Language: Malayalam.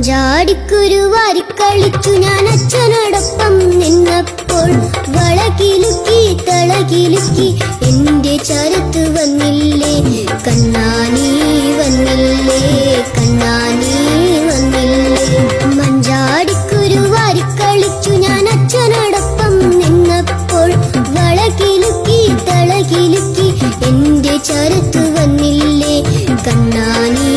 മഞ്ചാടിക്കുരു കളിച്ചു ഞാൻ അച്ഛനോടൊപ്പം നിന്നപ്പോൾ വളകിലുക്കി തളകിലുക്കി എന്റെ ചരത്ത് വന്നില്ലേ? കണ്ണാനി വന്നില്ലേ? കണ്ണാനി വന്നില്ലേ? മഞ്ചാടിക്കുരുവാരി കളിച്ചു ഞാൻ അച്ഛനോടൊപ്പം നിന്നപ്പോൾ വളകിലുക്കി തളകിലുക്കി എന്റെ ചരത്ത് വന്നില്ലേ? കണ്ണാനീ